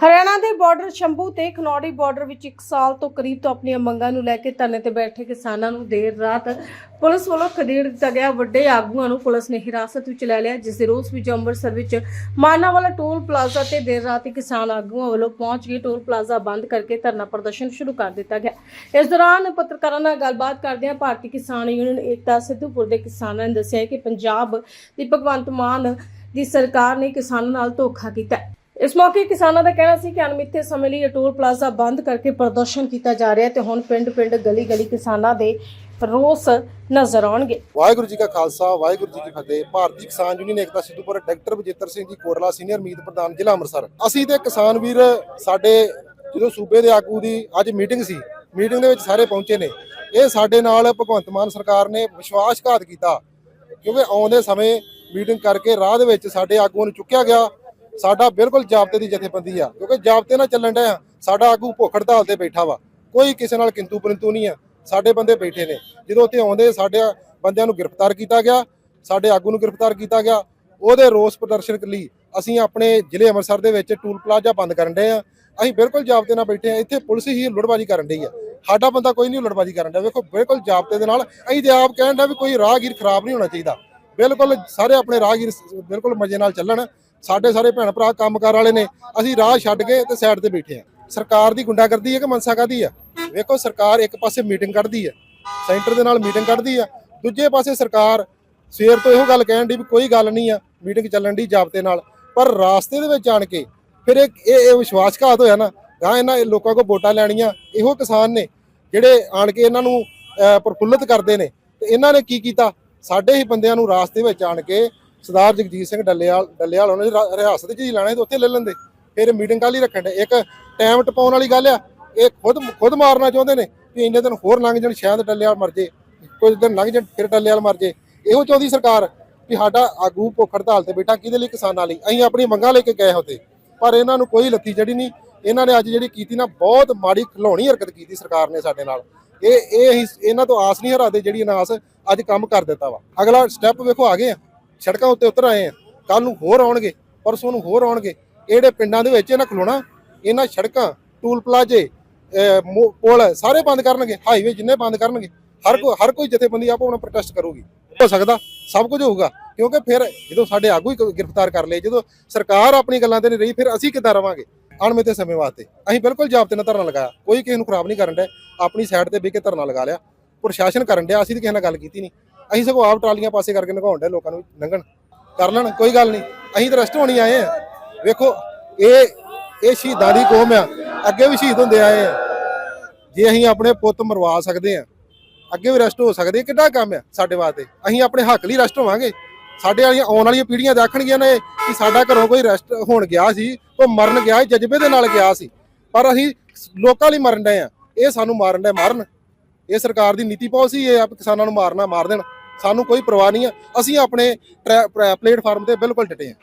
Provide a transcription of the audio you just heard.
ਹਰਿਆਣਾ ਦੇ ਬਾਰਡਰ ਸ਼ੰਭੂ ਤੇ ਖਨੌੜੀ ਬਾਰਡਰ ਵਿੱਚ 1 ਸਾਲ ਤੋਂ ਕਰੀਬ ਤੋਂ ਆਪਣੀਆਂ ਮੰਗਾਂ ਨੂੰ ਲੈ ਕੇ ਧਰਨੇ ਤੇ ਬੈਠੇ ਕਿਸਾਨਾਂ ਨੂੰ ਦੇਰ ਰਾਤ ਪੁਲਿਸ ਵੱਲੋਂ ਖਦੇੜ ਦਿੱਤਾ ਗਿਆ। ਵੱਡੇ ਆਗੂਆਂ ਨੂੰ ਪੁਲਿਸ ਨੇ ਹਿਰਾਸਤ ਵਿੱਚ ਲੈ ਲਿਆ, ਜਿਸ ਦੇ ਰੋਸ ਵਿੱਚ ਅੰਮ੍ਰਿਤਸਰ ਵਿੱਚ ਮਾਨਾਵਾਲਾ ਟੋਲ ਪਲਾਜ਼ਾ ਤੇ ਦੇਰ ਰਾਤ ਹੀ ਕਿਸਾਨ ਆਗੂਆਂ ਵੱਲੋਂ ਪਹੁੰਚ ਕੇ ਟੋਲ ਪਲਾਜ਼ਾ ਬੰਦ ਕਰਕੇ ਧਰਨਾ ਪ੍ਰਦਰਸ਼ਨ ਸ਼ੁਰੂ ਕਰ ਦਿੱਤਾ ਗਿਆ। ਇਸ ਦੌਰਾਨ ਪੱਤਰਕਾਰਾਂ ਨਾਲ ਗੱਲਬਾਤ ਕਰਦਿਆਂ ਭਾਰਤੀ ਕਿਸਾਨ ਯੂਨੀਅਨ ਏਕਤਾ ਸਿੱਧੂਪੁਰ ਦੇ ਕਿਸਾਨਾਂ ਨੇ ਦੱਸਿਆ ਕਿ ਪੰਜਾਬ ਦੀ ਭਗਵੰਤ ਮਾਨ ਦੀ ਸਰਕਾਰ ਨੇ ਕਿਸਾਨਾਂ ਨਾਲ ਧੋਖਾ ਕੀਤਾ। ਇਸ ਮੌਕੇ ਕਿਸਾਨਾਂ ਦਾ ਕਹਿਣਾ ਸੀ ਕਿ ਅਣਮਿੱਥੇ ਸਮੇਂ ਲਈ ਟੋਲ ਪਲਾਜ਼ਾ ਬੰਦ ਕਰਕੇ ਪ੍ਰਦਰਸ਼ਨ ਕੀਤਾ ਜਾ ਰਿਹਾ ਤੇ ਹੁਣ ਪਿੰਡ-ਪਿੰਡ, ਗਲੀ-ਗਲੀ ਕਿਸਾਨਾਂ ਦੇ ਰੋਸ ਨਜ਼ਰ ਆਉਣਗੇ। ਵਾਹਿਗੁਰੂ ਜੀ ਕਾ ਖਾਲਸਾ, ਵਾਹਿਗੁਰੂ ਜੀ ਕੀ ਫਤਿਹ। Bharti Kisan union Ekta Sidhupur doctor Bajittar Singh ji Kotla, senior ਮੀਤ ਪ੍ਰਧਾਨ ਜ਼ਿਲ੍ਹਾ ਅੰਮ੍ਰਿਤਸਰ। ਅਸੀਂ ਤੇ ਕਿਸਾਨ ਵੀਰ ਸਾਡੇ ਜਦੋਂ ਸੂਬੇ ਦੇ ਆਗੂ ਦੀ ਅੱਜ ਮੀਟਿੰਗ ਸੀ, ਮੀਟਿੰਗ ਦੇ ਵਿੱਚ ਸਾਰੇ ਪਹੁੰਚੇ ਨੇ। ਇਹ ਸਾਡੇ ਨਾਲ ਭਗਵੰਤ ਮਾਨ ਸਰਕਾਰ ਨੇ ਵਿਸ਼ਵਾਸਘਾਤ ਕੀਤਾ, ਕਿਉਂਕਿ ਆਉਂਦੇ ਸਮੇਂ ਮੀਟਿੰਗ ਕਰਕੇ ਰਾਹ ਦੇ ਵਿੱਚ ਸਾਡੇ ਆਗੂਆਂ ਨੂੰ ਚੁੱਕਿਆ ਗਿਆ। ਸਾਡਾ ਬਿਲਕੁਲ ਜਾਬਤੇ ਦੀ ਜਥੇਬੰਦੀ ਆ, ਕਿਉਂਕਿ ਜਾਬਤੇ ਨਾਲ ਚੱਲਣ ਡਿਆ ਸਾਡਾ ਆਗੂ ਭੁੱਖ ਹੜਤਾਲ ਤੇ ਬੈਠਾ ਵਾ। ਕੋਈ ਕਿਸੇ ਨਾਲ ਕਿੰਤੂ ਪਰੰਤੂ ਨਹੀਂ ਆ, ਸਾਡੇ ਬੰਦੇ ਬੈਠੇ ਨੇ। ਜਦੋਂ ਉੱਥੇ ਆਉਂਦੇ, ਸਾਡੇ ਬੰਦਿਆਂ ਨੂੰ ਗ੍ਰਿਫਤਾਰ ਕੀਤਾ ਗਿਆ, ਸਾਡੇ ਆਗੂ ਨੂੰ ਗ੍ਰਿਫਤਾਰ ਕੀਤਾ ਗਿਆ, ਉਹਦੇ ਰੋਸ ਪ੍ਰਦਰਸ਼ਨ ਲਈ ਅਸੀਂ ਆਪਣੇ ਜ਼ਿਲ੍ਹੇ ਅੰਮ੍ਰਿਤਸਰ ਦੇ ਵਿੱਚ ਟੂਲ ਪਲਾਜ਼ਾ ਬੰਦ ਕਰਨ ਡਏ ਆ। ਅਸੀਂ ਬਿਲਕੁਲ ਜਾਬਤੇ ਨਾਲ ਬੈਠੇ ਆ, ਇੱਥੇ ਪੁਲਿਸ ਹੀ ਲੁੱਟਬਾਜੀ ਕਰਨ ਡਈ ਆ। ਸਾਡਾ ਬੰਦਾ ਕੋਈ ਨਹੀਂ ਲੁੱਟਬਾਜੀ ਕਰਨ ਡਿਆ। ਵੇਖੋ, ਬਿਲਕੁਲ ਜਾਬਤੇ ਦੇ ਨਾਲ, ਅਸੀਂ ਤੇ ਆਪ ਕਹਿਣ ਡਿਆ ਵੀ ਕੋਈ ਰਾਹਗੀਰ ਖਰਾਬ ਨਹੀਂ ਹੋਣਾ ਚਾਹੀਦਾ। ਬਿਲਕੁਲ ਸਾਰੇ ਆਪਣੇ ਰਾਹਗੀਰ ਬਿਲਕੁਲ ਮਜ਼ੇ ਨਾਲ ਚੱਲਣ। ਸਾਡੇ ਸਾਰੇ ਭੈਣ ਭਰਾ ਕੰਮਕਾਰ ਵਾਲੇ ਨੇ ਅਸੀਂ ਰਾਹ ਛੱਡ ਕੇ ਤੇ ਸਾਈਡ ਤੇ ਬੈਠੇ ਆ ਸਰਕਾਰ ਦੀ ਗੁੰਡਾਗਰਦੀ ਹੈ ਕਿ ਮਨਸਾ ਕਾਦੀ ਆ? ਵੇਖੋ ਸਰਕਾਰ ਇੱਕ ਪਾਸੇ ਮੀਟਿੰਗ ਕੱਢਦੀ ਹੈ ਸੈਂਟਰ ਦੇ ਨਾਲ ਮੀਟਿੰਗ ਕੱਢਦੀ ਆ ਦੂਜੇ ਪਾਸੇ ਸਰਕਾਰ ਸਵੇਰ ਤੋਂ ਇਹੋ ਗੱਲ ਕਹਿਣ ਦੀ ਵੀ ਕੋਈ ਗੱਲ ਨਹੀਂ ਆ ਮੀਟਿੰਗ ਚੱਲਣ ਦੀ ਜਾਬਤੇ ਨਾਲ। ਪਰ ਰਾਸਤੇ ਦੇ ਵਿੱਚ ਆਣ ਕੇ ਫਿਰ ਇਹ ਇਹ ਵਿਸ਼ਵਾਸਘਾਤ ਹੋਇਆ ਨਾ ਗਾਂ ਇਹਨਾਂ ਲੋਕਾਂ ਕੋਲ ਵੋਟਾਂ ਲੈਣੀਆਂ ਇਹੋ ਕਿਸਾਨ ਨੇ ਜਿਹੜੇ ਆਣ ਕੇ ਇਹਨਾਂ ਨੂੰ ਅਹ, ਪ੍ਰਫੁੱਲਤ ਕਰਦੇ ਨੇ ਤੇ ਇਹਨਾਂ ਨੇ ਕੀ ਕੀਤਾ? ਸਾਡੇ ਹੀ ਬੰਦਿਆਂ ਨੂੰ ਰਾਸਤੇ ਵਿੱਚ ਆਣ ਕੇ ਸਰਦਾਰ ਜਗਜੀਤ ਸਿੰਘ ਡੱਲੇਵਾਲ ਡੱਲੇਵਾਲ ਉਹਨਾਂ ਦੀ ਰਾ- ਰਿਆਸਤ 'ਚ ਹੀ ਲੈਣਾ ਤੇ ਉੱਥੇ ਲੈ ਲੈਂਦੇ। ਫਿਰ ਮੀਟਿੰਗ ਕਾਲੀ ਰੱਖਣ ਦੇ। ਇੱਕ ਟਾਈਮ ਟਪਾਉਣ ਵਾਲੀ ਗੱਲ ਆ, ਇਹ ਖੁਦ ਖੁਦ ਮਾਰਨਾ ਚਾਹੁੰਦੇ ਨੇ ਕਿ ਇੰਨੇ ਦਿਨ ਹੋਰ ਲੰਘ ਜਾਣ, ਸ਼ਾਇਦ ਡੱਲੇਵਾਲ ਮਰ ਜੇ। ਕੁਝ ਦਿਨ ਲੰਘ ਜਾਣ, ਫਿਰ ਡੱਲੇਵਾਲ ਮਰ ਜੇ। ਇਹੋ ਚਾਹੁੰਦੀ ਸਰਕਾਰ ਕਿ ਸਾਡਾ ਆਗੂ ਭੁੱਖ ਹੜਤਾਲ ਤੇ ਬੈਠਾ, ਕਿਹਦੇ ਲਈ? ਕਿਸਾਨਾਂ ਲਈ। ਅਸੀਂ ਆਪਣੀ ਮੰਗਾਂ ਲੈ ਕੇ ਗਏ ਹੁੰਦੇ ਪਰ ਇਹਨਾਂ ਨੂੰ ਕੋਈ ਲੱਥੀ ਜੜੀ ਨਹੀਂ। ਇਹਨਾਂ ਨੇ ਅੱਜ ਜਿਹੜੀ ਕੀਤੀ ਨਾ, ਬਹੁਤ ਮਾੜੀ ਖਿਲਾਉਣੀ ਹਰਕਤ ਕੀਤੀ ਸਰਕਾਰ ਨੇ ਸਾਡੇ ਨਾਲ। ਇਹ ਇਹ ਅਸੀਂ ਇਹਨਾਂ ਤੋਂ ਆਸ ਨਹੀਂ ਹਰਾਦੇ ਜਿਹੜੀ ਇਹਨਾਂ ਆਸ ਅੱਜ ਕੰਮ ਕਰ ਦਿੱਤਾ ਵਾ। ਅਗਲਾ ਸਟੈਪ ਵੇਖੋ, ਆ ਗਏ ਆ। ਸੜਕਾਂ ਉੱਤੇ ਉਤਰ ਆਏ ਆ ਕੱਲ ਨੂੰ ਹੋਰ ਆਉਣਗੇ, ਪਰਸੋਂ ਨੂੰ ਹੋਰ ਆਉਣਗੇ। ਇਹ ਪਿੰਡਾਂ ਦੇ ਵਿੱਚ ਇਹਨਾਂ ਖਲੋਣਾ, ਇਹਨਾਂ ਸੜਕਾਂ, ਟੂਲ ਪਲਾਜੇ, ਅਹ ਪੁਲ ਸਾਰੇ ਬੰਦ ਕਰਨਗੇ ਹਾਈਵੇ ਜਿੰਨੇ ਬੰਦ ਕਰਨਗੇ। ਹਰ ਕੋਈ ਹਰ ਕੋਈ ਜਥੇਬੰਦੀ ਆਪੋ ਆਪਣਾ ਪ੍ਰੋਟੈਸਟ ਕਰੂਗੀ। ਹੋ ਸਕਦਾ ਸਭ ਕੁਝ ਹੋਊਗਾ, ਕਿਉਂਕਿ ਫਿਰ ਜਦੋਂ ਸਾਡੇ ਆਗੂ ਹੀ ਗ੍ਰਿਫਤਾਰ ਕਰ ਲਏ, ਜਦੋਂ ਸਰਕਾਰ ਆਪਣੀ ਗੱਲਾਂ ਤੇ ਨਹੀਂ ਰਹੀ, ਫਿਰ ਅਸੀਂ ਕਿੱਦਾਂ ਰਵਾਂਗੇ? ਅਣਮਿੱਥੇ ਸਮੇਂ ਵਾਸਤੇ। ਅਸੀਂ ਬਿਲਕੁਲ ਜਾਬਤੇ ਨਾਲ ਧਰਨਾ ਲਗਾਇਆ। ਕੋਈ ਕਿਸੇ ਨੂੰ ਖਰਾਬ ਨਹੀਂ ਕਰਨ ਡਿਆ। ਆਪਣੀ ਸਾਈਡ ਤੇ ਬਹਿ ਕੇ ਧਰਨਾ ਲਗਾ ਲਿਆ। ਪ੍ਰਸ਼ਾਸਨ ਕਰਨ ਡਿਆ, ਅਸੀਂ ਤਾਂ ਕਿਸੇ ਨਾਲ ਗੱਲ ਕੀਤੀ ਨਹੀਂ। ਅਸੀਂ ਸਗੋਂ ਆਪ ਟਰਾਲੀਆਂ ਪਾਸੇ ਕਰਕੇ ਲਗਾਉਣ ਡਿਆ ਲੋਕਾਂ ਨੂੰ ਲੰਘਣ। ਕਰ ਲੈਣ ਕੋਈ ਗੱਲ ਨਹੀਂ। ਅਸੀਂ ਤਾਂ ਰੈਸਟ ਹੋਣੀ ਆਏ ਆ ਵੇਖੋ ਇਹ ਇਹ ਸ਼ਹੀਦਾਂ ਦੀ ਕੌਮ ਆ। ਅੱਗੇ ਵੀ ਸ਼ਹੀਦ ਹੁੰਦੇ ਆਏ ਆ ਜੇ ਅਸੀਂ ਆਪਣੇ ਪੁੱਤ ਮਰਵਾ ਸਕਦੇ ਆ ਅੱਗੇ ਵੀ ਰੈਸਟ ਹੋ ਸਕਦੇ ਕਿੱਡਾ ਕੰਮ ਆ ਸਾਡੇ ਵਾਸਤੇ। ਅਸੀਂ ਆਪਣੇ ਹੱਕ ਲਈ ਰੈਸਟ ਹੋਵਾਂਗੇ। ਸਾਡੇ ਵਾਲੀਆਂ ਆਉਣ ਵਾਲੀਆਂ ਪੀੜ੍ਹੀਆਂ ਦੇਖਣਗੀਆਂ ਨੇ ਕਿ ਸਾਡਾ ਘਰੋਂ ਕੋਈ ਰੈਸਟ ਹੋਣ ਗਿਆ ਸੀ ਉਹ ਮਰਨ ਗਿਆ ਸੀ, ਜਜ਼ਬੇ ਦੇ ਨਾਲ ਗਿਆ ਸੀ। ਪਰ ਅਸੀਂ ਲੋਕਾਂ ਲਈ ਮਰਨ ਡਏ ਆ ਇਹ ਸਾਨੂੰ ਮਾਰਨ ਡਏ ਮਾਰਨ। ਇਹ ਸਰਕਾਰ ਦੀ ਨੀਤੀ ਪਾਲਿਸੀ ਇਹ ਆ ਕਿਸਾਨਾਂ ਨੂੰ ਮਾਰਨਾ ਮਾਰ ਦੇਣ। ਸਾਨੂੰ ਕੋਈ ਪਰਵਾਹ ਨਹੀਂ ਆ ਅਸੀਂ ਆਪਣੇ ਟਰੈ- ਪਲੇਟਫਾਰਮ ਤੇ ਬਿਲਕੁਲ ਡਟੇ ਆ